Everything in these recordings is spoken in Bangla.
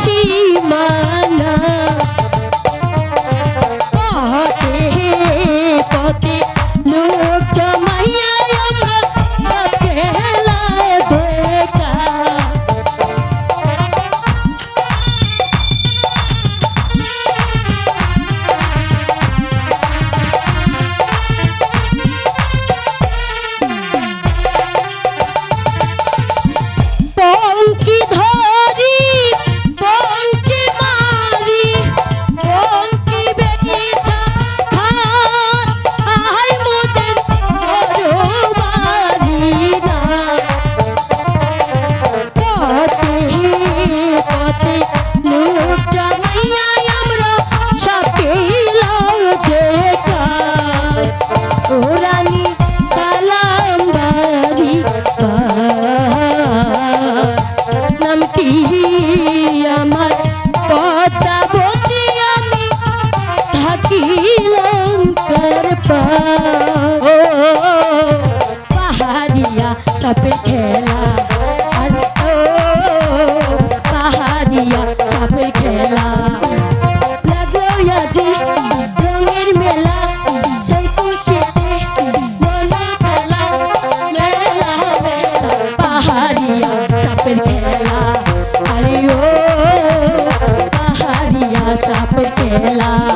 সীমানা। ছিলেন তার পাহাড়িয়া সাপে খেলা পাহাড়িয়া সাপে খেলা। la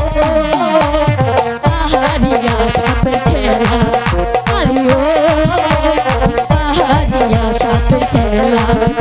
Thank you.